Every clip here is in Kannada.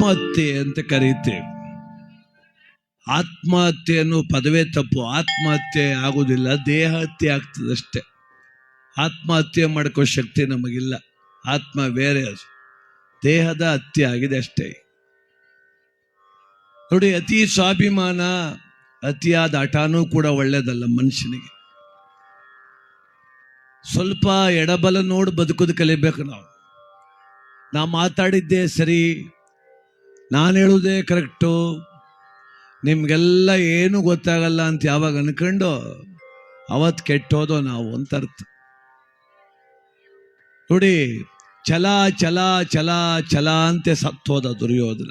ಆತ್ಮಹತ್ಯೆ ಅಂತ ಕರೀತೇವೆ. ಆತ್ಮಹತ್ಯೆ ಅನ್ನೋ ಪದವೇ ತಪ್ಪು. ಆತ್ಮಹತ್ಯೆ ಆಗುವುದಿಲ್ಲ ದೇಹ ಹತ್ಯೆ ಆಗ್ತದಷ್ಟೇ ಆತ್ಮಹತ್ಯೆ ಮಾಡ್ಕೋ ಶಕ್ತಿ ನಮಗಿಲ್ಲ. ಆತ್ಮ ಬೇರೆ ದೇಹದ ಹತ್ಯೆ ಆಗಿದೆ ಅಷ್ಟೇ. ನೋಡಿ, ಅತಿ ಸ್ವಾಭಿಮಾನ, ಅತಿಯಾದ ಹಠಾನೂ ಕೂಡ ಒಳ್ಳೇದಲ್ಲ ಮನುಷ್ಯನಿಗೆ. ಸ್ವಲ್ಪ ಎಡಬಲ ನೋಡಿ ಬದುಕೋದು ಕಲಿಬೇಕು ನಾವು. ನಾ ಮಾತಾಡಿದ್ದೆ ಸರಿ ನಾನು ಹೇಳುವುದೇ ಕರೆಕ್ಟು ನಿಮಗೆಲ್ಲ ಏನೂ ಗೊತ್ತಾಗಲ್ಲ ಅಂತ ಯಾವಾಗ ಅನ್ಕೊಂಡು ಅವತ್ತು ಕೆಟ್ಟೋದೋ ನಾವು ಅಂತ ಅರ್ಥ. ನೋಡಿ, ಛಲ ಛಲ ಛಲ ಛಲ ಅಂತೆ ಸತ್ತೋದ ದುರ್ಯೋಧನ.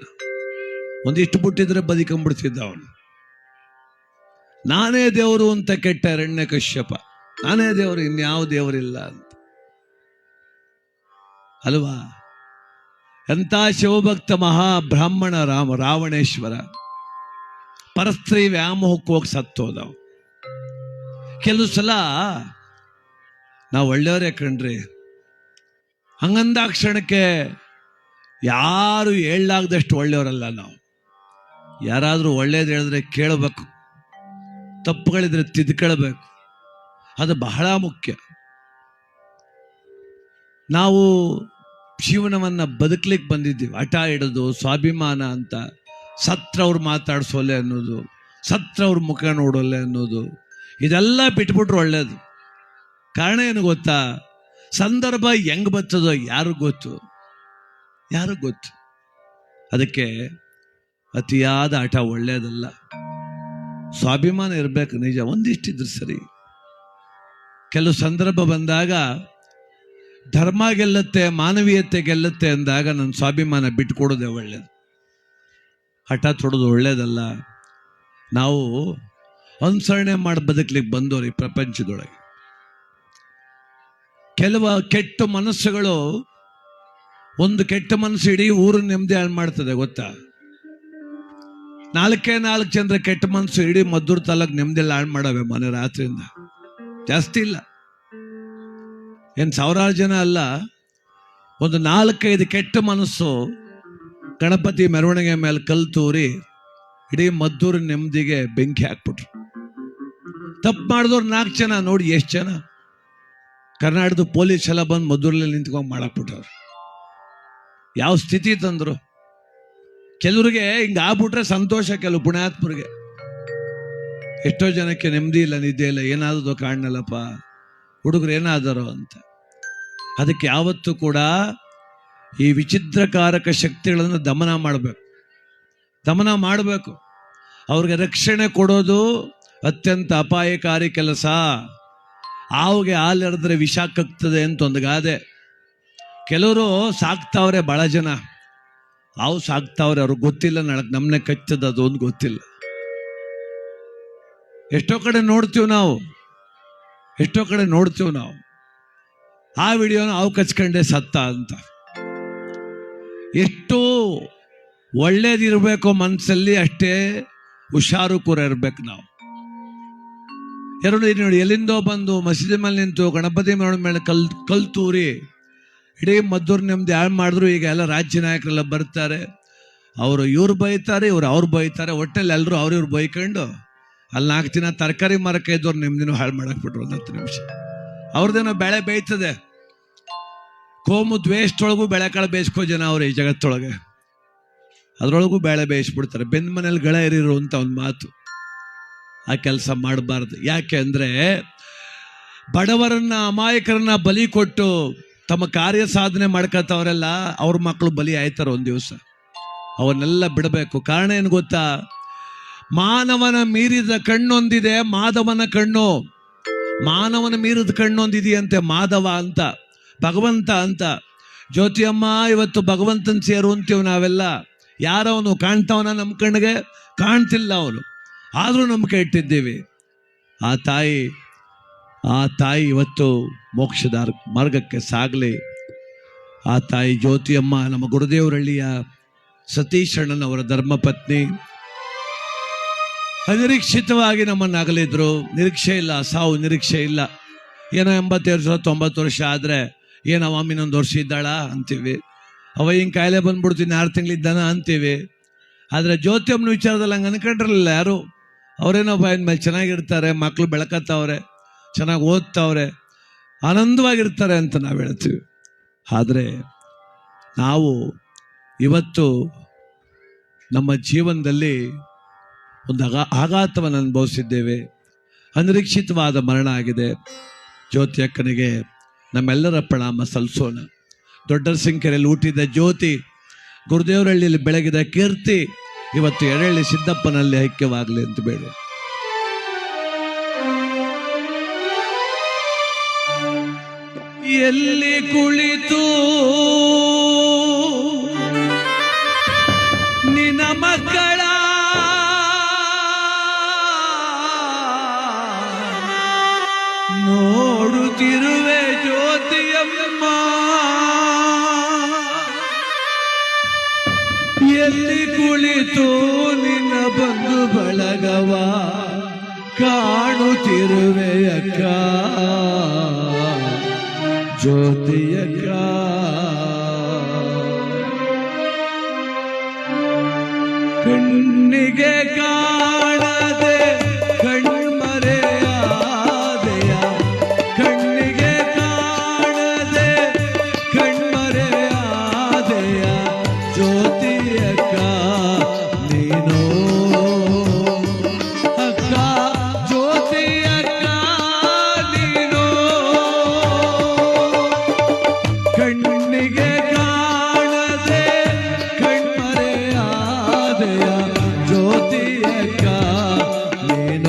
ಒಂದಿಷ್ಟು ಬಿಟ್ಟಿದ್ರೆ ಬದುಕೊಂಡ್ಬಿಡ್ತಿದ್ದ ಅವನು. ನಾನೇ ದೇವರು ಅಂತ ಕೆಟ್ಟ ಅರಣ್ಯ ಕಶ್ಯಪ. ನಾನೇ ದೇವರು, ಇನ್ಯಾವ ದೇವರಿಲ್ಲ ಅಂತ. ಅಲ್ವಾ? ಎಂಥ ಶಿವಭಕ್ತ ಮಹಾಬ್ರಾಹ್ಮಣ ರಾಮ ರಾವಣೇಶ್ವರ? ಪರಸ್ತ್ರೀ ವ್ಯಾಮೋಹಕ್ಕೆ ಹೋಗಿ ಸತ್ತೋದವು ಕೆಲವು ಸಲ ನಾವು ಒಳ್ಳೆಯವರೇ ಕಣ್ರಿ. ಹಂಗಂದಾಕ್ಷಣಕ್ಕೆ ಯಾರು ಹೇಳಲಾಗದಷ್ಟು ಒಳ್ಳೆಯವರಲ್ಲ ನಾವು. ಯಾರಾದರೂ ಒಳ್ಳೇದು ಹೇಳಿದ್ರೆ ಕೇಳಬೇಕು. ತಪ್ಪುಗಳಿದ್ರೆ ತಿದ್ಕೊಳ್ಬೇಕು ಅದು ಬಹಳ ಮುಖ್ಯ. ನಾವು ಜೀವನವನ್ನು ಬದುಕಲಿಕ್ಕೆ ಬಂದಿದ್ದೀವಿ. ಹಠ ಹಿಡಿದು ಸ್ವಾಭಿಮಾನ ಅಂತ. ಸತ್ರವ್ರು ಮಾತಾಡಿಸೋಲೆ ಅನ್ನೋದು. ಸತ್ರವ್ರ ಮುಖ ನೋಡೋಲೆ ಅನ್ನೋದು. ಇದೆಲ್ಲ ಬಿಟ್ಬಿಟ್ರು ಒಳ್ಳೇದು. ಕಾರಣ ಏನು ಗೊತ್ತಾ? ಸಂದರ್ಭ ಹೆಂಗ್ ಬರ್ತದೋ ಯಾರು ಗೊತ್ತು? ಯಾರು ಗೊತ್ತು? ಅದಕ್ಕೆ ಅತಿಯಾದ ಆಟ ಒಳ್ಳೇದಲ್ಲ. ಸ್ವಾಭಿಮಾನ ಇರಬೇಕು ನಿಜ. ಒಂದಿಷ್ಟಿದ್ರು ಸರಿ. ಕೆಲವು ಸಂದರ್ಭ ಬಂದಾಗ ಧರ್ಮ ಗೆಲ್ಲುತ್ತೆ, ಮಾನವೀಯತೆ ಗೆಲ್ಲುತ್ತೆ ಅಂದಾಗ ನನ್ನ ಸ್ವಾಭಿಮಾನ ಬಿಟ್ಕೊಡೋದೆ ಒಳ್ಳೇದು. ಹಠ ತೊಡೋದು ಒಳ್ಳೇದಲ್ಲ. ನಾವು ಅನುಸರಣೆ ಮಾಡಿ ಬದುಕಲಿಕ್ಕೆ ಬಂದವರು ಈ ಪ್ರಪಂಚದೊಳಗೆ. ಕೆಲವು ಕೆಟ್ಟ ಮನಸ್ಸುಗಳು ಒಂದು ಕೆಟ್ಟ ಮನಸ್ಸು ಇಡೀ ಊರು ನೆಮ್ಮದಿ ಹಾಳು ಮಾಡ್ತದೆ, ಗೊತ್ತಾ? ನಾಲ್ಕೇ ನಾಲ್ಕು ಜನರ ಕೆಟ್ಟ ಮನಸ್ಸು ಇಡೀ ಮದ್ದೂರು ತಾಲೂಕು ನೆಮ್ಮದಿ ಹಾಳು ಮಾಡವೆ ಮನೆ ರಾತ್ರಿಯಿಂದ. ಜಾಸ್ತಿ ಇಲ್ಲ. ಏನು ಸಾವಿರಾರು ಜನ ಅಲ್ಲ, ಒಂದು ನಾಲ್ಕೈದು ಕೆಟ್ಟ ಮನಸ್ಸು ಗಣಪತಿ ಮೆರವಣಿಗೆ ಮೇಲೆ ಕಲ್ ತೂರಿ ಇಡೀ ಮದ್ದೂರು ನೆಮ್ಮದಿಗೆ ಬೆಂಕಿ ಹಾಕ್ಬಿಟ್ರು. ತಪ್ಪು ಮಾಡಿದವ್ರು ನಾಲ್ಕು ಜನ, ನೋಡಿ ಎಷ್ಟು ಜನ. ಕರ್ನಾಟಕದ ಪೊಲೀಸ್ ಎಲ್ಲ ಬಂದು ಮದ್ದೂರಲ್ಲಿ ನಿಂತ್ಕೊಂಡು ಮಾಡಾಕ್ಬಿಟ್ಟವ್ರು ಯಾವ ಸ್ಥಿತಿ ತಂದರು. ಕೆಲವ್ರಿಗೆ ಹಿಂಗೆ ಆಗ್ಬಿಟ್ರೆ ಸಂತೋಷ, ಕೆಲವು ಪುಣ್ಯಾತ್ಮರಿಗೆ. ಎಷ್ಟೋ ಜನಕ್ಕೆ ನೆಮ್ಮದಿ ಇಲ್ಲ, ನಿದ್ದೆ ಇಲ್ಲ ಏನಾದ್ರು ಕಾಣಲಪ್ಪ ಹುಡುಗರು ಏನಾದರೋ ಅಂತ. ಅದಕ್ಕೆ ಯಾವತ್ತೂ ಕೂಡ ಈ ವಿಚಿತ್ರಕಾರಕ ಶಕ್ತಿಗಳನ್ನು ದಮನ ಮಾಡಬೇಕು. ದಮನ ಮಾಡಬೇಕು. ಅವ್ರಿಗೆ ರಕ್ಷಣೆ ಕೊಡೋದು ಅತ್ಯಂತ ಅಪಾಯಕಾರಿ ಕೆಲಸ. ಆವಿಗೆ ಹಾಲೆರೆದ್ರೆ ವಿಷ ಕಕ್ತದೆ ಅಂತ ಒಂದು ಗಾದೆ. ಕೆಲವರು ಸಾಕ್ತಾವ್ರೆ ಭಾಳ ಜನ. ಹಾವು ಸಾಕ್ತಾವ್ರೆ ಅವ್ರಿಗೆ ಗೊತ್ತಿಲ್ಲ ನಾಳಕ್ಕೆ ನಮ್ಮನೆ ಕಚ್ಚದ ಅದು ಒಂದು ಗೊತ್ತಿಲ್ಲ. ಎಷ್ಟೋ ಕಡೆ ನೋಡ್ತೀವಿ ನಾವು. ಎಷ್ಟೋ ಕಡೆ ನೋಡ್ತೀವಿ ನಾವು. ಆ ವಿಡಿಯೋನ ಅವು ಕಚ್ಕೊಂಡೆ ಸತ್ತ ಅಂತ. ಎಷ್ಟು ಒಳ್ಳೇದಿರಬೇಕು ಮನಸ್ಸಲ್ಲಿ ಅಷ್ಟೇ ಹುಷಾರು ಕೂರ ಇರ್ಬೇಕು ನಾವು. ಎರಡು ನೋಡಿ, ಎಲ್ಲಿಂದೋ ಬಂದು ಮಸೀದಿ ಮೇಲೆ ನಿಂತು ಗಣಪತಿ ಮೆರವಣಿಗೆ ಮೇಲೆ ಕಲ್ ಕಲ್ ತೂರಿ, ಇಡೀ ಮದ್ದೂರು ನೆಮ್ಮದಿ ಯಾರು ಮಾಡಿದ್ರು, ಈಗ ಎಲ್ಲ ರಾಜ್ಯ ನಾಯಕರೆಲ್ಲ ಬರ್ತಾರೆ. ಅವರು ಇವ್ರು ಬೈತಾರೆ, ಇವ್ರು ಅವ್ರು ಬೈತಾರೆ. ಒಟ್ಟಲ್ಲಿ ಎಲ್ಲರೂ ಅವ್ರಿವ್ರು ಬೈಕೊಂಡು, ಅಲ್ಲಿ ನಾಲ್ಕು ದಿನ ತರಕಾರಿ ಮರಕ್ಕೆ ಇದ್ದವ್ರು ನೆಮ್ಮದಿನೂ ಹಾಳು ಮಾಡಕ್ ಬಿಟ್ರು ಒಂದು ಹತ್ತು ನಿಮಿಷ. ಅವ್ರದ್ದೇನೋ ಬೆಳೆ ಬೇಯ್ತದೆ. ಕೋಮು ದ್ವೇಷದೊಳಗೂ ಬೆಳೆಕಾಳು ಬೇಯಿಸ್ಕೋ ಜನ ಅವ್ರ ಈ ಜಗತ್ತೊಳಗೆ. ಅದರೊಳಗೂ ಬೇಳೆ ಬೇಯಿಸ್ಬಿಡ್ತಾರೆ. ಬೆಂದ ಮನೇಲಿ ಗಳ ಇರಿರು ಅಂತ ಒಂದು ಮಾತು. ಆ ಕೆಲಸ ಮಾಡಬಾರ್ದು. ಯಾಕೆ ಅಂದರೆ ಬಡವರನ್ನ, ಅಮಾಯಕರನ್ನ ಬಲಿ ಕೊಟ್ಟು ತಮ್ಮ ಕಾರ್ಯ ಸಾಧನೆ ಮಾಡ್ಕೊತವ್ರೆಲ್ಲ ಅವ್ರ ಮಕ್ಕಳು ಬಲಿ ಆಯ್ತಾರೆ ಒಂದು ದಿವಸ. ಅವನ್ನೆಲ್ಲ ಬಿಡಬೇಕು. ಕಾರಣ ಏನು ಗೊತ್ತಾ? ಮಾನವನ ಮೀರಿದ ಕಣ್ಣೊಂದಿದೆ ಮಾಧವನ ಕಣ್ಣು. ಮಾನವನ ಮೀರಿದ ಕಣ್ಣೊಂದಿದೆಯಂತೆ ಮಾಧವ ಅಂತ, ಭಗವಂತ ಅಂತ. ಜ್ಯೋತಿಯಮ್ಮ, ಇವತ್ತು ಭಗವಂತನ ಸೇರು ಅಂತೀವಿ ನಾವೆಲ್ಲ. ಯಾರವನು ಕಾಣ್ತಾವನ ನಮ್ಮ ಕಣ್ಣಿಗೆ? ಕಾಣ್ತಿಲ್ಲ ಅವನು. ಆದರೂ ನಂಬಿಕೆ ಇಟ್ಟಿದ್ದೀವಿ. ಆ ತಾಯಿ ಆ ತಾಯಿ ಇವತ್ತು ಮೋಕ್ಷದ ಮಾರ್ಗಕ್ಕೆ ಸಾಗಲಿ. ಆ ತಾಯಿ ಜ್ಯೋತಿಯಮ್ಮ, ನಮ್ಮ ಗುರುದೇವರಳ್ಳಿಯ ಸತೀಶ್ ಅಣ್ಣನವರ ಧರ್ಮಪತ್ನಿ. ಅನಿರೀಕ್ಷಿತವಾಗಿ ನಮ್ಮನ್ನು ಅಗಲಿದ್ರು ನಿರೀಕ್ಷೆ ಇಲ್ಲ, ಸಾವು ನಿರೀಕ್ಷೆ ಇಲ್ಲ. ಏನೋ ಎಂಬತ್ತೇಳು ಸಾವಿರ ತೊಂಬತ್ತು ವರ್ಷ ಆದರೆ ಏನವ ಇನ್ನೊಂದು ವರ್ಷ ಇದ್ದಾಳ ಅಂತೀವಿ. ಅವ ಹಿಂಗೆ ಕಾಯಿಲೆ ಬಂದ್ಬಿಡ್ತೀನಿ, ಆರು ತಿಂಗಳಿದ್ದಾನ ಅಂತೀವಿ. ಆದರೆ ಜ್ಯೋತಿಯಮ್ಮನ ವಿಚಾರದಲ್ಲಿ ಹಂಗೆ ಅನ್ಕೊಂಡಿರಲಿಲ್ಲ ಯಾರು? ಅವರೇನೋ ಬಾಯಿನ ಮೇಲೆ ಚೆನ್ನಾಗಿರ್ತಾರೆ ಮಕ್ಕಳು ಬೆಳಕತ್ತವ್ರೆ, ಚೆನ್ನಾಗಿ ಓದ್ತಾವ್ರೆ, ಆನಂದವಾಗಿರ್ತಾರೆ ಅಂತ ನಾವು ಹೇಳ್ತೀವಿ. ಆದರೆ ನಾವು ಇವತ್ತು ನಮ್ಮ ಜೀವನದಲ್ಲಿ ಒಂದು ಆಘಾತವನ್ನು ಅನುಭವಿಸಿದ್ದೇವೆ. ಅನಿರೀಕ್ಷಿತವಾದ ಮರಣ ಆಗಿದೆ. ಜ್ಯೋತಿ ಅಕ್ಕನಿಗೆ ನಮ್ಮೆಲ್ಲರ ಪ್ರಣಾಮ ಸಲ್ಲಿಸೋಣ ದೊಡ್ಡ ಸಿಂಕೆರೆಯಲ್ಲಿ ಹುಟ್ಟಿದ ಜ್ಯೋತಿ ಗುರುದೇವರಹಳ್ಳಿಯಲ್ಲಿ ಬೆಳಗಿದ ಕೀರ್ತಿ ಇವತ್ತು ಎರೆಹಳ್ಳಿ ಸಿದ್ದಪ್ಪನಲ್ಲಿ ಐಕ್ಯವಾಗಲಿ ಅಂತ ಬೇಡ. ಎಲ್ಲಿ ಕುಳಿತು? ನಿನ್ನ ಮಕ್ಕಳ ನೋಡುತ್ತಿರುವೆ ಜ್ಯೋತಿಯಮ್ಮ. ಎಲ್ಲಿ ಕುಳಿತು ನಿನ್ನ ಬಂಧು ಬಳಗವ? ಕಾಣುತ್ತಿರುವೆ ಅಕ್ಕ. ಜ್ಯೋತಿಯಕ್ಕ. ಕಣ್ಮರೆಯಾದೆಯ ಜ್ಯೋತಿಯಕ್ಕ ನೀನೋ ಜ್ಯೋತಿಯಕ್ಕ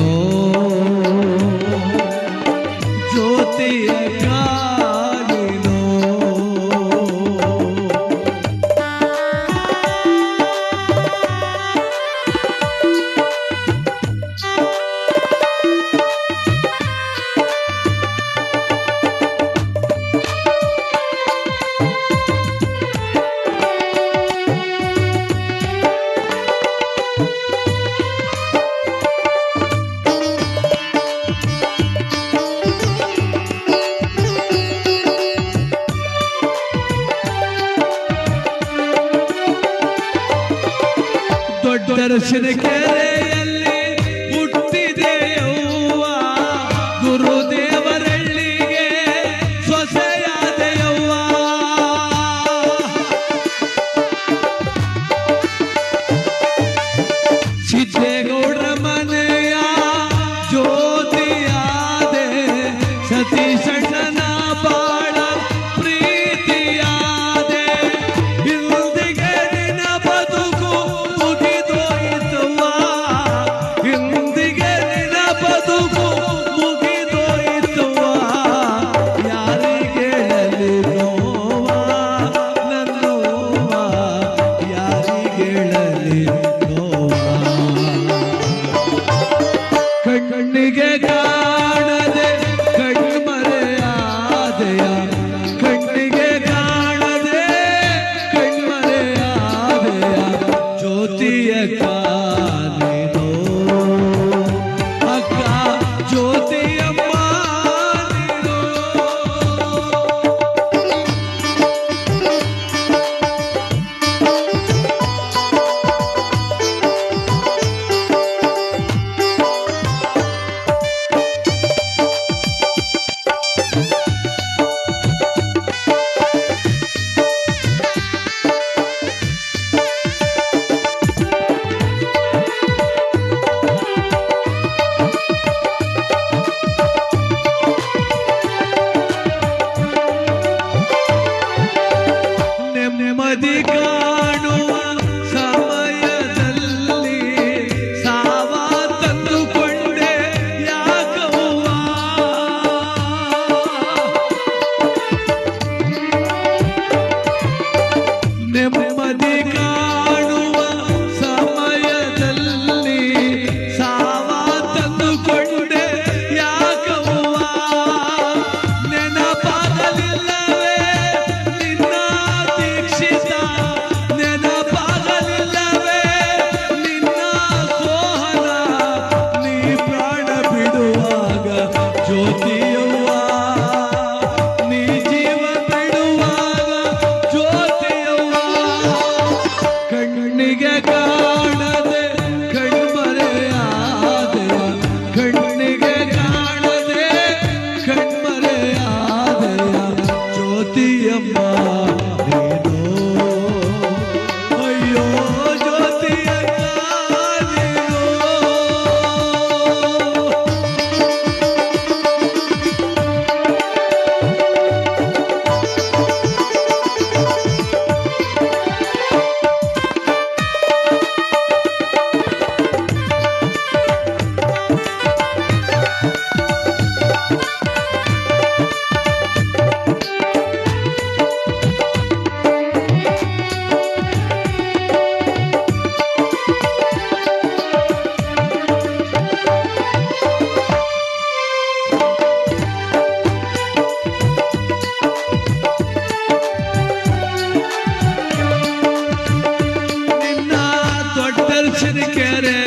ದೊಡ್ಡ ಕೆರೆಯ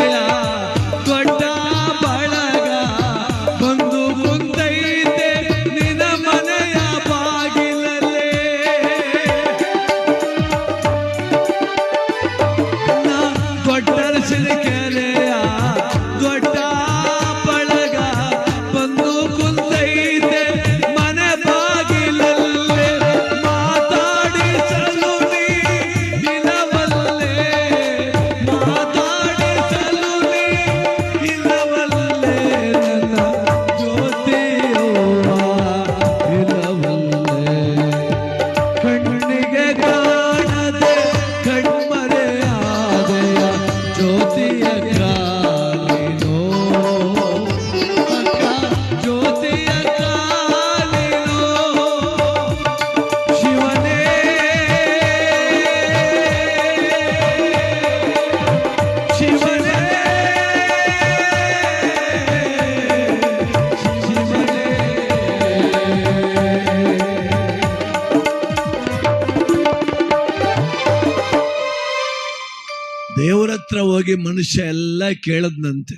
ಹೋಗಿ ಮನುಷ್ಯ ಎಲ್ಲ ಕೇಳದ್ನಂತೆ.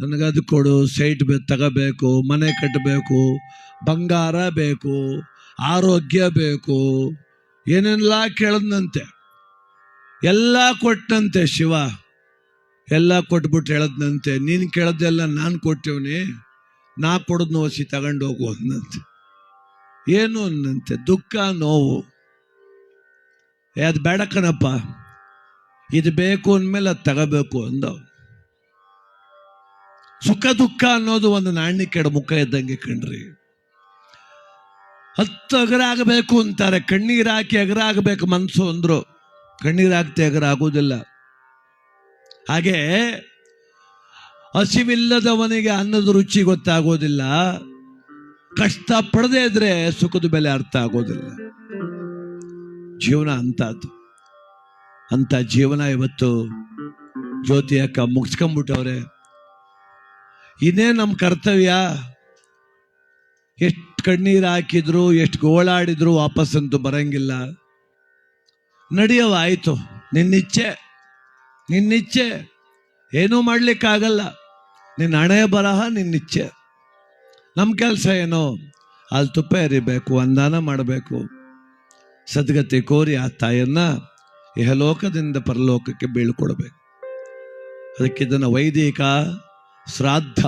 ನನಗದು ಕೊಡು, ಸೈಟ್ ಬೆ, ತಗೋಬೇಕು, ಮನೆ ಕಟ್ಟಬೇಕು ಬಂಗಾರ ಬೇಕು, ಆರೋಗ್ಯ ಬೇಕು, ಏನೆಲ್ಲ ಕೇಳದ್ನಂತೆ. ಎಲ್ಲ ಕೊಟ್ಟಂತೆ ಶಿವ. ಎಲ್ಲ ಕೊಟ್ಬಿಟ್ಟು ಹೇಳದ್ನಂತೆ. ನೀನು ಕೇಳದೆಲ್ಲ ನಾನು ಕೊಟ್ಟಿವ್ನಿ. ನಾ ಕೊಡದ್ ನೋಸಿ ತಗೊಂಡು ಹೋಗು ಅಂದಂತೆ ಏನು ಅನ್ನಂತೆ ದುಃಖ, ನೋವು. ಅದು ಬೇಡ ಕಣಪ್ಪ. ಇದು ಬೇಕು ಅಂದಮೇಲೆ ಅದು ತಗೋಬೇಕು ಅಂದ ಸುಖ ದುಃಖ ಅನ್ನೋದು ಒಂದು ನಾಣ್ಯ ಕೆಡ ಮುಖ ಇದ್ದಂಗೆ ಕಣ್ರಿ. ಹತ್ತು ಅಗರಾಗಬೇಕು ಅಂತಾರೆ, ಕಣ್ಣೀರು ಹಾಕಿ ಅಗರಾಗಬೇಕು ಮನಸ್ಸು ಅಂದ್ರು. ಕಣ್ಣೀರು ಅಗರ ಆಗೋದಿಲ್ಲ. ಹಾಗೆ ಹಸಿವಿಲ್ಲದವನಿಗೆ ಅನ್ನದ ರುಚಿ ಗೊತ್ತಾಗೋದಿಲ್ಲ. ಕಷ್ಟ ಪಡದೇ ಇದ್ರೆ ಸುಖದ ಬೆಲೆ ಅರ್ಥ ಆಗೋದಿಲ್ಲ. ಜೀವನ ಅಂತದ್ದು ಅಂತ ಜೀವನ ಇವತ್ತು ಜ್ಯೋತಿ ಅಕ್ಕ ಮುಗಿಸ್ಕೊಂಡ್ಬಿಟ್ಟವ್ರೆ. ಇದೇ ನಮ್ಮ ಕರ್ತವ್ಯ ಎಷ್ಟು ಕಣ್ಣೀರು ಹಾಕಿದ್ರು, ಎಷ್ಟು ಗೋಳಾಡಿದ್ರು ವಾಪಸ್ಸಂತೂ ಬರಂಗಿಲ್ಲ. ನಡೆಯವಾಯಿತು ನಿನ್ನಿಚ್ಛೆ ನಿನ್ನಿಚ್ಛೆ. ಏನೂ ಮಾಡಲಿಕ್ಕಾಗಲ್ಲ. ನಿನ್ನ ಹಣೆ ಬರಹ, ನಿನ್ನಿಚ್ಛೆ. ನಮ್ಮ ಕೆಲಸ ಏನು? ಅಲ್ಲಿ ತುಪ್ಪ ಎರಿಬೇಕು ಅಂದಾನ ಮಾಡಬೇಕು. ಸದ್ಗತಿ ಕೋರಿ ಆ ತಾಯನ್ನ ಇಹಲೋಕದಿಂದ ಪರಲೋಕಕ್ಕೆ ಬೀಳ್ಕೊಡ್ಬೇಕು. ಅದಕ್ಕೆ ಇದನ್ನು ವೈದಿಕ ಶ್ರಾದ್ದ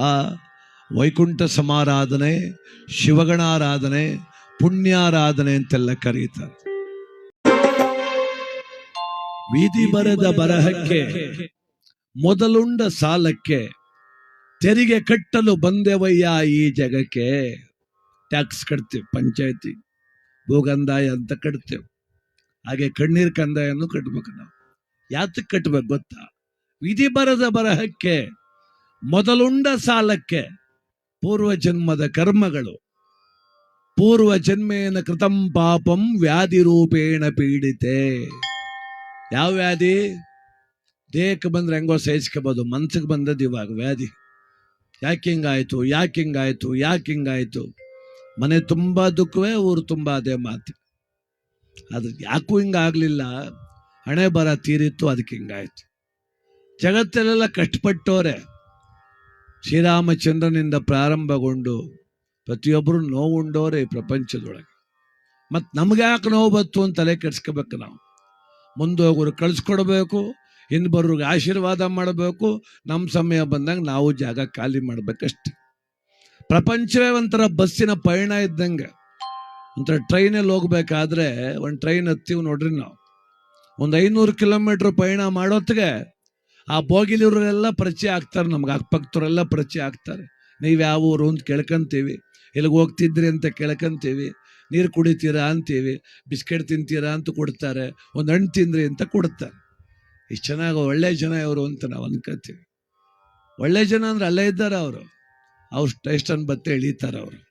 ವೈಕುಂಠ ಸಮಾರಾಧನೆ, ಶಿವಗಣಾರಾಧನೆ, ಪುಣ್ಯಾರಾಧನೆ ಅಂತೆಲ್ಲ ಕರೀತಾರೆ. ಬೀದಿ ಬರದ ಬರಹಕ್ಕೆ, ಮೊದಲುಂಡ ಸಾಲಕ್ಕೆ, ತೆರಿಗೆ ಕಟ್ಟಲು ಬಂದೆವಯ್ಯ ಈ ಜಗಕ್ಕೆ. ಟ್ಯಾಕ್ಸ್ ಕಟ್ತೇವೆ, ಪಂಚಾಯತಿ, ಭೂಗಂದಾಯ ಅಂತ ಕಟ್ತೇವೆ. ಹಾಗೆ ಕಣ್ಣೀರ್ ಕಂದಾಯನ್ನು ಕಟ್ಬೇಕು ನಾವು. ಯಾತಕ್ಕೆ ಕಟ್ಟಬೇಕು ಗೊತ್ತಾ? ವಿಧಿ ಬರದ ಬರಹಕ್ಕೆ, ಮೊದಲುಂಡ ಸಾಲಕ್ಕೆ ಪೂರ್ವ ಜನ್ಮದ ಕರ್ಮಗಳು. ಪೂರ್ವ ಜನ್ಮೇನ ಕೃತಂ ಪಾಪಂ ವ್ಯಾಧಿ ರೂಪೇಣ ಪೀಡಿತೆ. ಯಾವ ವ್ಯಾಧಿ? ದೇಹಕ್ಕೆ ಬಂದ್ರೆ ಹೆಂಗೋ ಸಹಿಸ್ಕೋಬೋದು ಮನ್ಸಿಗೆ ಬಂದದ್ದು ಇವಾಗ ವ್ಯಾಧಿ. ಯಾಕೆ ಹಿಂಗಾಯ್ತು? ಯಾಕೆ ಹಿಂಗಾಯ್ತು? ಯಾಕೆ ಹಿಂಗಾಯ್ತು? ಮನೆ ತುಂಬಾ ದುಃಖವೇ, ಊರು ತುಂಬಾ ಅದೇ ಮಾತು. ಆದ್ರೆ ಯಾಕೂ ಹಿಂಗಾಗಲಿಲ್ಲ. ಹಣೆ ಬರ ತೀರಿತ್ತು, ಅದಕ್ಕೆ ಹಿಂಗಾಯ್ತು. ಜಗತ್ತಲ್ಲೆಲ್ಲ ಕಷ್ಟಪಟ್ಟವ್ರೆ. ಶ್ರೀರಾಮಚಂದ್ರನಿಂದ ಪ್ರಾರಂಭಗೊಂಡು ಪ್ರತಿಯೊಬ್ಬರು ನೋವುಂಡೋರೆ ಈ ಪ್ರಪಂಚದೊಳಗೆ. ಮತ್ತು ನಮ್ಗೆ ಯಾಕೆ ನೋವು ಬತ್ತು ಅಂತ ತಲೆ ಕೆಡ್ಸ್ಕೋಬೇಕು ನಾವು. ಮುಂದೋಗೋರು ಕಳಿಸ್ಕೊಡ್ಬೇಕು ಇನ್ನು ಬರೋರ್ಗೆ ಆಶೀರ್ವಾದ ಮಾಡಬೇಕು ನಮ್ಮ ಸಮಯ ಬಂದಾಗ ನಾವು ಜಾಗ ಖಾಲಿ ಮಾಡ್ಬೇಕಷ್ಟೆ. ಪ್ರಪಂಚವೇ ಒಂಥರ ಬಸ್ಸಿನ ಪಯಣ ಇದ್ದಂಗೆ. ಒಂಥರ ಟ್ರೈನಲ್ಲಿ ಹೋಗ್ಬೇಕಾದ್ರೆ ಒಂದು ಟ್ರೈನ್ ಹತ್ತೀವಿ ನೋಡ್ರಿ ನಾವು. ಒಂದು ಐನೂರು ಕಿಲೋಮೀಟ್ರ್ ಪಯಣ ಮಾಡೋತ್ತಿಗೆ ಆ ಬೋಗಿಲಿರೋರೆಲ್ಲ ಪರಿಚಯ ಆಗ್ತಾರೆ ನಮ್ಗೆ, ಅಕ್ಕಪಕ್ಕದವರೆಲ್ಲ ಪರಿಚಯ ಆಗ್ತಾರೆ. ನೀವು ಯಾವ ಊರು ಅಂತ ಕೇಳ್ಕೊಂತೀವಿ. ಎಲ್ಲಿಗೆ ಹೋಗ್ತಿದ್ರಿ ಅಂತ ಕೇಳ್ಕೊಂತೀವಿ. ನೀರು ಕುಡಿತೀರಾ ಅಂತೀವಿ. ಬಿಸ್ಕೆಟ್ ತಿಂತೀರಾ ಅಂತ ಕೊಡ್ತಾರೆ. ಒಂದು ಹಣ್ಣು ತಿಂದ್ರಿ ಅಂತ ಕೊಡ್ತಾರೆ. ಇಷ್ಟು ಚೆನ್ನಾಗಿ ಒಳ್ಳೆ ಜನ ಇವರು ಅಂತ ನಾವು ಅನ್ಕೋತೀವಿ. ಒಳ್ಳೆ ಜನ ಅಂದ್ರೆ ಅಲ್ಲೇ ಇದ್ದಾರೆ ಅವರು. ಅವ್ರು ಸ್ಟೇಷನ್ ಬತ್ತೆ ಇಳೀತಾರೆ ಅವರು.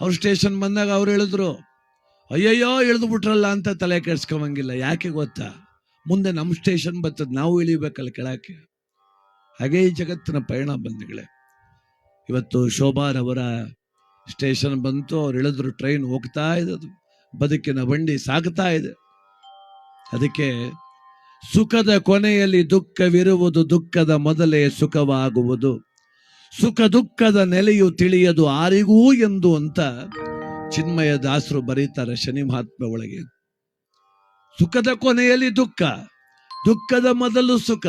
ಅವ್ರು ಸ್ಟೇಷನ್ ಬಂದಾಗ ಅವ್ರು ಹೇಳಿದ್ರು, ಅಯ್ಯಯ್ಯೋ, ಇಳಿದು ಬಿಟ್ರಲ್ಲ ಅಂತ ತಲೆ ಕೆಡ್ಸ್ಕೊಂಬಂಗಿಲ್ಲ. ಯಾಕೆ ಗೊತ್ತಾ? ಮುಂದೆ ನಮ್ಮ ಸ್ಟೇಷನ್ ಬರ್ತದೆ ನಾವು ಇಳಿಬೇಕಲ್ಲ ಕೆಳಕ್ಕೆ. ಹಾಗೆ ಈ ಜಗತ್ತಿನ ಪಯಣ ಬಂದಿಗಳೇ ಇವತ್ತು ಶೋಭಾರವರ ಸ್ಟೇಷನ್ ಬಂತು, ಅವ್ರು ಇಳಿದ್ರು, ಟ್ರೈನ್ ಹೋಗ್ತಾ ಇದ್ದದು ಬದುಕಿನ ಬಂಡಿ ಸಾಗ್ತಾ ಇದೆ. ಅದಕ್ಕೆ ಸುಖದ ಕೊನೆಯಲ್ಲಿ ದುಃಖವಿರುವುದು, ದುಃಖದ ಮೊದಲೇ ಸುಖವಾಗುವುದು. ಸುಖ ದುಃಖದ ನೆಲೆಯು ತಿಳಿಯದು ಆರಿಗೂ ಎಂದು ಅಂತ ಚಿನ್ಮಯ ದಾಸರು ಬರೀತಾರೆ ಶನಿ ಮಹಾತ್ಮ ಒಳಗೆ. ಸುಖದ ಕೊನೆಯಲ್ಲಿ ದುಃಖ, ದುಃಖದ ಮೊದಲು ಸುಖ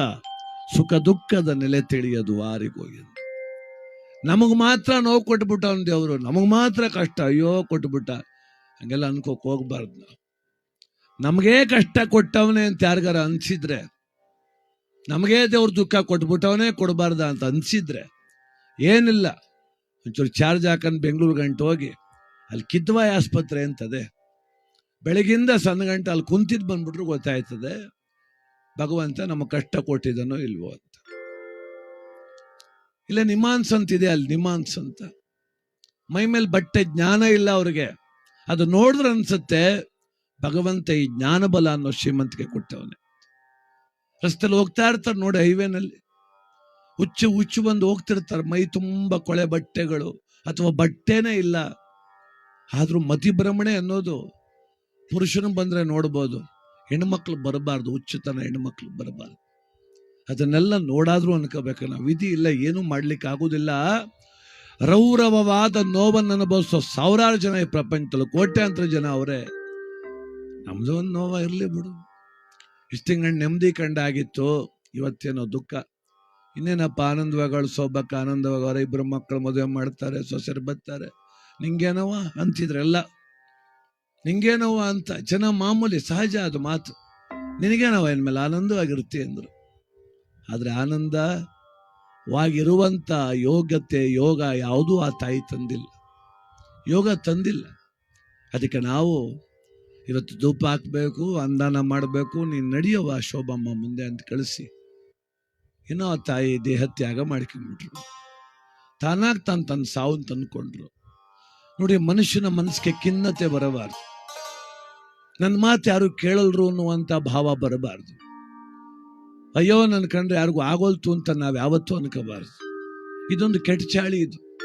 ಸುಖ ದುಃಖದ ನೆಲೆ ತಿಳಿಯದು ಆರಿಗೂ ಎಂದು. ನಮಗ್ ಮಾತ್ರ ನೋವು ಕೊಟ್ಬಿಟ್ಟವನ್ ದೇವರು, ನಮಗ್ ಮಾತ್ರ ಕಷ್ಟ, ಅಯ್ಯೋ ಕೊಟ್ಬಿಟ್ಟ. ಹಂಗೆಲ್ಲ ಅನ್ಕೋಕ್ ಹೋಗ್ಬಾರ್ದು. ನಾವು ನಮಗೇ ಕಷ್ಟ ಕೊಟ್ಟವನೇ ಅಂತ ಯಾರಿಗಾರ ಅನ್ಸಿದ್ರೆ, ನಮಗೇ ದೇವ್ರ ದುಃಖ ಕೊಟ್ಬಿಟ್ಟವನೇ ಕೊಡಬಾರ್ದ ಅಂತ ಅನ್ಸಿದ್ರೆ ಏನಿಲ್ಲ. ಒಂಚೂರು ಚಾರ್ಜ್ ಹಾಕೊಂಡು ಬೆಂಗಳೂರು ಗಂಟು ಹೋಗಿ ಅಲ್ಲಿ ಕಿದ್ವಾಯ್ ಆಸ್ಪತ್ರೆ ಅಂತದೆ ಬೆಳಗಿಂದ ಸಣ್ಣ ಗಂಟೆ ಅಲ್ಲಿ ಕುಂತಿದ್ದು ಬಂದ್ಬಿಟ್ರು ಗೊತ್ತಾಯ್ತದೆ. ಭಗವಂತ ನಮ್ಮ ಕಷ್ಟ ಕೊಟ್ಟಿದ್ದನೋ ಇಲ್ವೋ ಅಂತ. ಇಲ್ಲ ನಿಮಾನ್ಸ್ ಅಂತ ಇದೆ ಅಲ್ಲಿ ನಿಮಾನ್ಸ್ ಅಂತ. ಮೈ ಮೇಲೆ ಬಟ್ಟೆ ಜ್ಞಾನ ಇಲ್ಲ ಅವ್ರಿಗೆ. ಅದು ನೋಡಿದ್ರೆ ಅನ್ಸುತ್ತೆ, ಭಗವಂತ ಈ ಜ್ಞಾನಬಲ ಅನ್ನೋ ಶ್ರೀಮಂತಿಗೆ ಕೊಟ್ಟವನೇ. ರಸ್ತೆಲಿ ಹೋಗ್ತಾ ಇರ್ತಾರೆ ನೋಡಿ ಹೈವೇನಲ್ಲಿ. ಹುಚ್ಚು ಹುಚ್ಚು ಬಂದು ಹೋಗ್ತಿರ್ತಾರೆ. ಮೈ ತುಂಬ ಕೊಳೆ ಬಟ್ಟೆಗಳು ಅಥವಾ ಬಟ್ಟೆನೇ ಇಲ್ಲ. ಆದ್ರೂ ಮತಿಭ್ರಮಣೆ ಅನ್ನೋದು ಪುರುಷನು ಬಂದ್ರೆ ನೋಡ್ಬೋದು. ಹೆಣ್ಮಕ್ಳು ಬರಬಾರ್ದು, ಹುಚ್ಚುತನ ಹೆಣ್ಮಕ್ಳು ಬರಬಾರ್ದು. ಅದನ್ನೆಲ್ಲ ನೋಡಾದ್ರೂ ಅನ್ಕೋಬೇಕು. ನಾವು ವಿಧಿ ಇಲ್ಲ, ಏನು ಮಾಡ್ಲಿಕ್ಕೆ ಆಗುದಿಲ್ಲ. ರೌರವವಾದ ನೋವನ್ನು ಅನುಭವಿಸೋ ಸಾವಿರಾರು ಜನ ಈ ಪ್ರಪಂಚದಲ್ಲಿ, ಕೋಟ್ಯಾಂತರ ಜನ ಅವರೇ. ನಮ್ದು ಒಂದು ನೋವ ಇರ್ಲಿ ಬಿಡು. ಇಷ್ಟು ತಿಂಗಳು ನೆಮ್ಮದಿ ಕಂಡಾಗಿತ್ತು. ಇವತ್ತೇನೋ ದುಃಖ. ಇನ್ನೇನಪ್ಪ ಆನಂದವಾಗಳು ಸೊಬ್ಬಕ್ಕ ಆನಂದವಾಗ ಅವರ ಇಬ್ಬರು ಮಕ್ಕಳು ಮದುವೆ ಮಾಡ್ತಾರೆ ಸೊಸೆರು ಬರ್ತಾರೆ. ನಿಂಗೇನವ ಅಂತಿದ್ರೆಲ್ಲ ನಿಂಗೇನವ ಅಂತ, ಜನ ಮಾಮೂಲಿ ಸಹಜ ಅದು ಮಾತು. ನಿನಗೇನವ ಇನ್ಮೇಲೆ ಆನಂದವಾಗಿರುತ್ತೆ ಅಂದರು. ಆದರೆ ಆನಂದವಾಗಿರುವಂಥ ಯೋಗ್ಯತೆ, ಯೋಗ ಯಾವುದೂ ಆ ತಾಯಿ ತಂದಿಲ್ಲ. ಯೋಗ ತಂದಿಲ್ಲ. ಅದಕ್ಕೆ ನಾವು ಇವತ್ತು ಧೂಪ ಹಾಕಬೇಕು, ಅಂದಾನ ಮಾಡಬೇಕು, ನೀನು ನಡೆಯವ ಶೋಭಮ್ಮ ಮುಂದೆ ಅಂತ ಕಳಿಸಿ. ಏನೋ ತಾಯಿ ದೇಹ ತ್ಯಾಗ ಮಾಡ್ಕೊಂಡ್ಬಿಟ್ರು. ತಾನಾಗ್ ತಾನು ತನ್ನ ಸಾವನ್ ತಂದ್ಕೊಂಡ್ರು. ನೋಡಿ, ಮನುಷ್ಯನ ಮನಸ್ಸಿಗೆ ಖಿನ್ನತೆ ಬರಬಾರ್ದು. ನನ್ನ ಮಾತು ಯಾರು ಕೇಳಲ್ರು ಅನ್ನುವಂಥ ಭಾವ ಬರಬಾರ್ದು. ಅಯ್ಯೋ ನನ್ನ ಕಂಡ್ರೆ ಯಾರಿಗೂ ಆಗೋಲ್ತು ಅಂತ ನಾವು ಯಾವತ್ತೂ ಅನ್ಕೋಬಾರ್ದು. ಇದೊಂದು ಕೆಟ್ಟ ಚಾಳಿ ಇದು.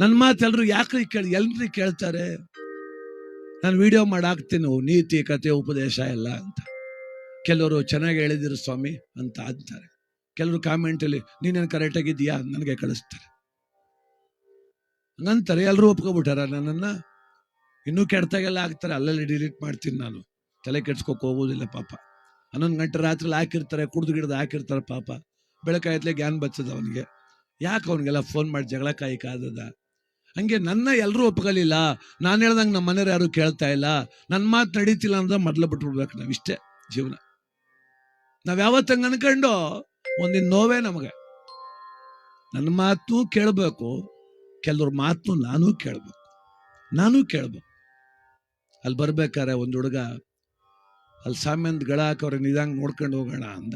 ನನ್ನ ಮಾತು ಎಲ್ಲರೂ ಯಾಕ್ರಿ ಕೇಳಿ, ಎಲ್ರಿ ಕೇಳ್ತಾರೆ? ನಾನು ವಿಡಿಯೋ ಮಾಡಾಕ್ತೀನಿ ನೀತಿ, ಕತೆ, ಉಪದೇಶ ಎಲ್ಲ ಅಂತ. ಕೆಲವರು ಚೆನ್ನಾಗಿ ಹೇಳಿದಿರು ಸ್ವಾಮಿ ಅಂತ ಅಂತಾರೆ. ಕೆಲವರು ಕಾಮೆಂಟಲ್ಲಿ ನೀನೇನು ಕರೆಕ್ಟಾಗಿದ್ದೀಯಾ ನನಗೆ ಕಳಿಸ್ತಾರೆ. ಹಂಗಂತಾರೆ ಎಲ್ಲರೂ ಒಪ್ಕೊಬಿಟ್ಟಾರ, ನನ್ನನ್ನು ಇನ್ನೂ ಕೆಡ್ತಾಗೆಲ್ಲ ಆಗ್ತಾರೆ ಅಲ್ಲಲ್ಲಿ ಡಿಲೀಟ್ ಮಾಡ್ತೀನಿ ನಾನು. ತಲೆ ಕೆಡ್ಸ್ಕೊಕ್ ಹೋಗೋದಿಲ್ಲ ಪಾಪ. ಹನ್ನೊಂದು ಗಂಟೆ ರಾತ್ರಿ ಹಾಕಿರ್ತಾರೆ, ಕುಡ್ದು ಗಿಡ್ದು ಹಾಕಿರ್ತಾರೆ ಪಾಪ. ಬೆಳಕಾಯ್ತಲೆ ಗ್ಯಾನ್ ಬಚ್ಚದ ಅವನಿಗೆ. ಯಾಕೆ ಅವನಿಗೆಲ್ಲ ಫೋನ್ ಮಾಡಿ ಜಗಳ ಕಾಯಿ ಕಾದದ? ಹಂಗೆ ನನ್ನ ಎಲ್ಲರೂ ಒಪ್ಕಲಿಲ್ಲ. ನಾನು ಹೇಳ್ದಂಗೆ ನಮ್ಮ ಮನೆಯವ್ರು ಯಾರು ಕೇಳ್ತಾ ಇಲ್ಲ. ನನ್ನ ಮಾತು ನಡೀತಿಲ್ಲ ಅಂದ್ರೆ ಮೊದಲು ಬಿಟ್ಬಿಡ್ಬೇಕು ನಾವು ಇಷ್ಟೇ ಜೀವನ. ನಾವ್ ಯಾವತ್ತಂಗ ಅನ್ಕೊಂಡು ಒಂದಿನ ನೋವೇ ನಮಗೆ. ನನ್ನ ಮಾತು ಕೇಳಬೇಕು, ಕೆಲವ್ರ ಮಾತು ನಾನು ಕೇಳಬೇಕು ನಾನು ಕೇಳಬೇಕು. ಅಲ್ಲಿ ಬರ್ಬೇಕಾರೆ ಒಂದು ಹುಡುಗ ಅಲ್ಲಿ ಸಾಮ್ಯಂದ್ಗಳ ಹಾಕವ್ರೆ ನಿಧಾಂಗ್ ನೋಡ್ಕೊಂಡು ಹೋಗೋಣ ಅಂದ.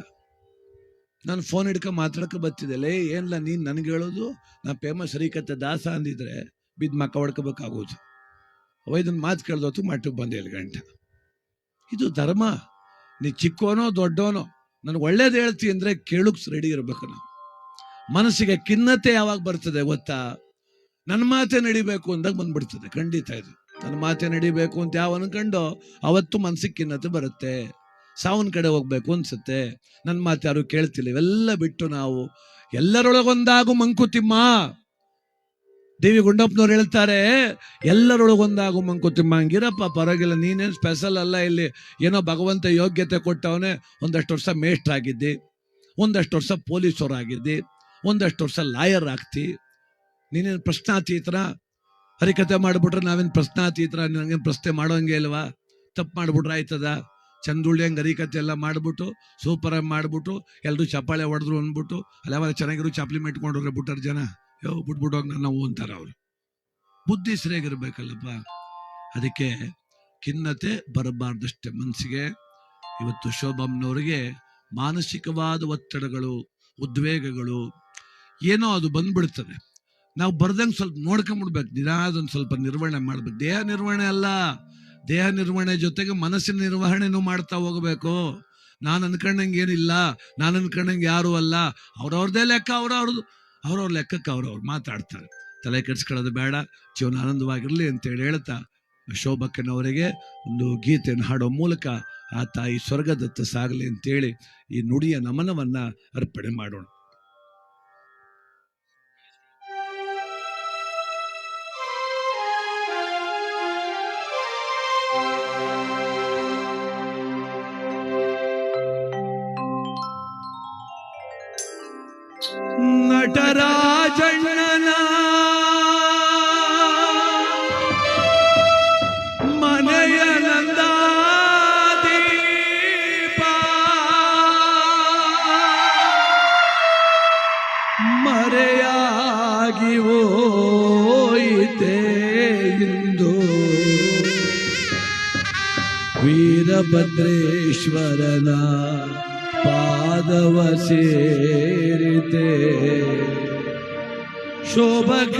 ನಾನು ಫೋನ್ ಹಿಡ್ಕೊ ಮಾತಾಡಕ್ಕೆ ಬರ್ತಿದ್ದೆ, ಲೇ ಏನಿಲ್ಲ ನೀನು ನನಗೆ ಹೇಳೋದು? ನಾ ಫೇಮಸ್ ಹರಿಕತೆ ದಾಸ ಅಂದಿದ್ರೆ ಬಿದ್ದು ಮಕ್ಕ ಹೊಡ್ಕೋಬೇಕಾಗೋದು. ಇದನ್ನ ಮಾತು ಕೇಳ್ದೋತು ಮಟ್ಟಕ್ಕೆ ಬಂದೆ ಗಂಟೆ. ಇದು ಧರ್ಮ. ನೀ ಚಿಕ್ಕೋನೋ ದೊಡ್ಡವನೋ ನನಗೆ ಒಳ್ಳೇದು ಹೇಳ್ತಿ ಅಂದ್ರೆ ಕೇಳುಕ್ ರೆಡಿ ಇರ್ಬೇಕು ನಾವು ಮನಸ್ಸಿಗೆ ಖಿನ್ನತೆ ಯಾವಾಗ ಬರ್ತದೆ ಗೊತ್ತಾ? ನನ್ನ ಮಾತೆ ನಡಿಬೇಕು ಅಂದಾಗ ಬಂದ್ಬಿಡ್ತದೆ, ಖಂಡಿತ ಇದು. ನನ್ನ ಮಾತೆ ನಡಿಬೇಕು ಅಂತ ಯಾವ ಅನ್ಕೊಂಡು ಅವತ್ತು ಮನಸ್ಸಿಗೆ ಖಿನ್ನತೆ ಬರುತ್ತೆ. ಸಾವನ್ ಕಡೆ ಹೋಗ್ಬೇಕು ಅನ್ಸುತ್ತೆ. ನನ್ನ ಮಾತು ಯಾರು ಕೇಳ್ತಿಲ್ಲ. ಇವೆಲ್ಲ ಬಿಟ್ಟು ನಾವು ಎಲ್ಲರೊಳಗೊಂದಾಗು ಮಂಕುತಿಮ್ಮ! ಡಿ ವಿ ಗುಂಡಪ್ಪನವ್ರು ಹೇಳ್ತಾರೆ ಎಲ್ಲರೊಳಗೊಂದಾಗು ಮಂಕುತಿಮ್ಮ ಹಂಗಿರಪ್ಪ, ಪರವಾಗಿಲ್ಲ, ನೀನೇನು ಸ್ಪೆಷಲ್ ಅಲ್ಲ ಇಲ್ಲಿ, ಏನೋ ಭಗವಂತ ಯೋಗ್ಯತೆ ಕೊಟ್ಟವನೇ, ಒಂದಷ್ಟು ವರ್ಷ ಮೇಷ್ಟ್ರ್ ಆಗಿದ್ದಿ, ಒಂದಷ್ಟು ವರ್ಷ ಪೊಲೀಸರು ಆಗಿದ್ದಿ, ಒಂದಷ್ಟು ವರ್ಷ ಲಾಯರ್ ಆಗ್ತಿ, ನೀನೇನು ಪ್ರಶ್ನಾತೀತರ? ಹರಿಕತೆ ಮಾಡಿಬಿಟ್ರೆ ನಾವೇನು ಪ್ರಶ್ನಾತೀತರ? ನನಗೇನು ಪ್ರಶ್ನೆ ಮಾಡೋಂಗೆ ಇಲ್ವಾ? ತಪ್ಪು ಮಾಡ್ಬಿಟ್ರೆ ಆಯ್ತದ? ಚಂದುಳ್ಳಿಯಂಗೆ ಹರಿಕತೆ ಎಲ್ಲ ಮಾಡಿಬಿಟ್ಟು ಸೂಪರಾಗಿ ಮಾಡಿಬಿಟ್ಟು ಎಲ್ಲರೂ ಚಪ್ಪಾಳೆ ಹೊಡೆದ್ರು ಅಂದ್ಬಿಟ್ಟು ಅಲ್ಲೆಲ್ಲ ಚೆನ್ನಾಗಿರೋ ಚಾಪ್ಲಿಮೆಂಟ್ ಮೆಟ್ಕೊಂಡ್ರೆ ಬಿಟ್ಟಾರ ಜನ. ಯೋ ಬಿಟ್ಬಿಟ್ಟೋಗಿ ನಾವು ಅಂತಾರೆ ಅವರು. ಬುದ್ಧಿ ಸರಿಯಾಗಿರ್ಬೇಕಲ್ಲಪ್ಪ. ಅದಕ್ಕೆ ಖಿನ್ನತೆ ಬರಬಾರ್ದಷ್ಟೇ ಮನಸ್ಸಿಗೆ. ಇವತ್ತು ಶೋಭಮ್ನವರಿಗೆ ಮಾನಸಿಕವಾದ ಒತ್ತಡಗಳು, ಉದ್ವೇಗಗಳು ಏನೋ ಅದು ಬಂದ್ಬಿಡ್ತದೆ ನಾವು ಬರ್ದಂಗೆ ಸ್ವಲ್ಪ ನೋಡ್ಕೊಂಬಿಡ್ಬೇಕು. ನಿರಾದೊಂದು ಸ್ವಲ್ಪ ನಿರ್ವಹಣೆ ಮಾಡ್ಬೇಕು. ದೇಹ ನಿರ್ವಹಣೆ ಅಲ್ಲ. ದೇಹ ನಿರ್ವಹಣೆ ಜೊತೆಗೆ ಮನಸ್ಸಿನ ನಿರ್ವಹಣೆನೂ ಮಾಡ್ತಾ ಹೋಗಬೇಕು. ನಾನು ಅನ್ಕೊಂಡಂಗೆ ಏನಿಲ್ಲ. ನಾನು ಅನ್ಕೊಂಡಂಗೆ ಯಾರು ಅಲ್ಲ. ಅವ್ರವ್ರದೇ ಲೆಕ್ಕ, ಅವ್ರವ್ರದ್ದು ಅವ್ರವ್ರ ಲೆಕ್ಕಕ್ಕೆ ಅವ್ರವ್ರು ಮಾತಾಡ್ತಾರೆ. ತಲೆ ಕೆಡಿಸ್ಕೊಳ್ಳೋದು ಬೇಡ, ಜೀವನ ಆನಂದವಾಗಿರಲಿ ಅಂತೇಳಿ ಹೇಳ್ತಾ ಶೋಭಕ್ಕನವರಿಗೆ ಒಂದು ಗೀತೆಯನ್ನು ಹಾಡೋ ಮೂಲಕ ಆ ತಾಯಿ ಸ್ವರ್ಗದತ್ತ ಸಾಗಲಿ ಅಂತೇಳಿ ಈ ನುಡಿಯ ನಮನವನ್ನ ಅರ್ಪಣೆ ಮಾಡೋಣ. ವೀರಭದ್ರೇಶ್ವರನ ಪಾದವ ಸೇರಿತೆ ಶೋಭಕ ಶೋಭಕ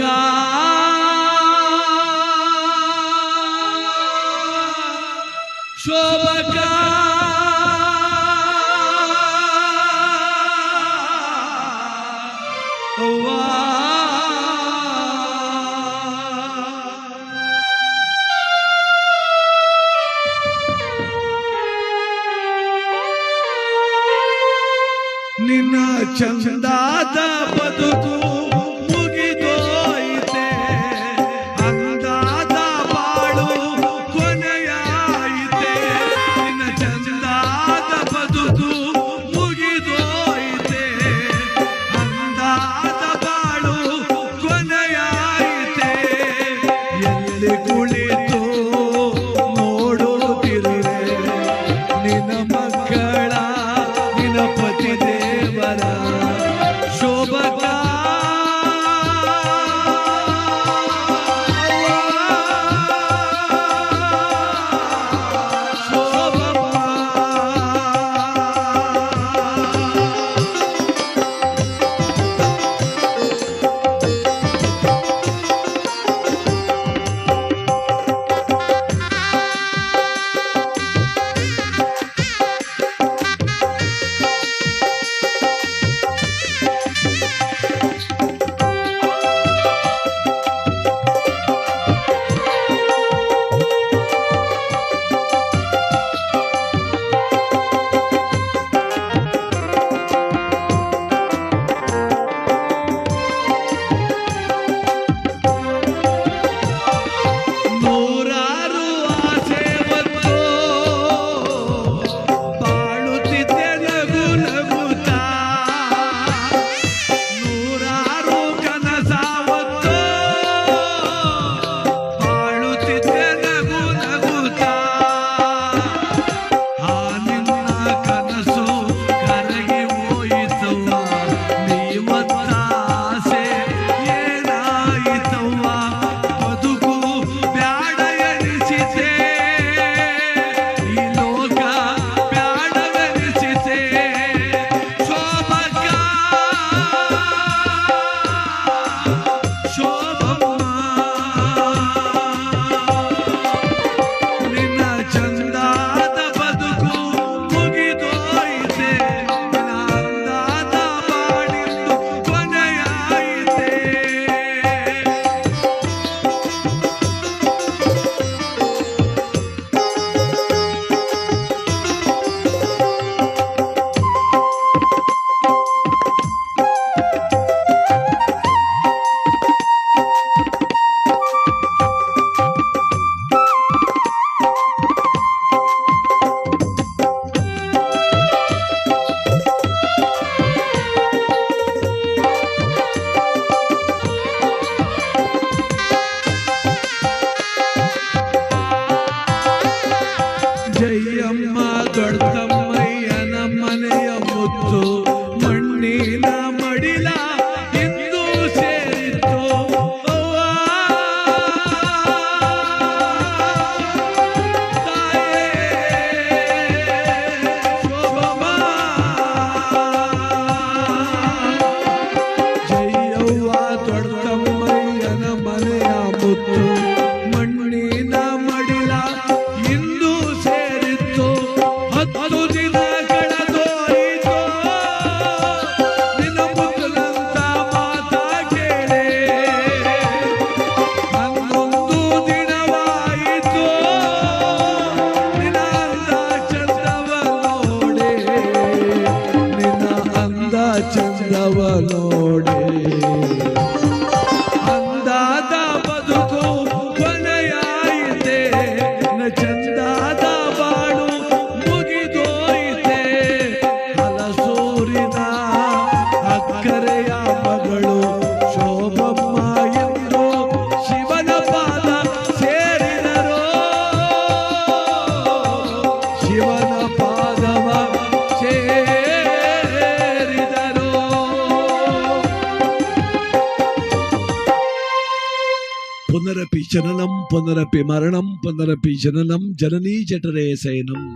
ಪುನರಪಿ ಮರಣಂ ಪುನರಪಿ ಜನನಂ, ಜನನೀ ಜಠರೇ ಸೈನಂ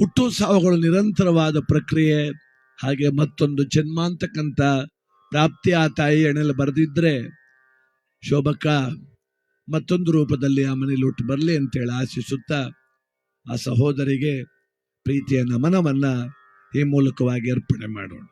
ಹುಟ್ಟು ಸಾವುಗಳು ನಿರಂತರವಾದ ಪ್ರಕ್ರಿಯೆ. ಹಾಗೆ ಮತ್ತೊಂದು ಜನ್ಮಾಂತಕ್ಕಂಥ ಪ್ರಾಪ್ತಿ ಆ ತಾಯಿ ಎಣೆಲ್ಲ ಬರೆದಿದ್ರೆ ಶೋಭಕ್ಕ ಮತ್ತೊಂದು ರೂಪದಲ್ಲಿ ಆ ಮನೇಲಿ ಹುಟ್ಟು ಬರಲಿ ಅಂತೇಳಿ ಆಶಿಸುತ್ತಾ ಆ ಸಹೋದರಿಗೆ ಪ್ರೀತಿಯ ನಮನವನ್ನು ಈ ಮೂಲಕವಾಗಿ ಅರ್ಪಣೆ ಮಾಡೋಣ.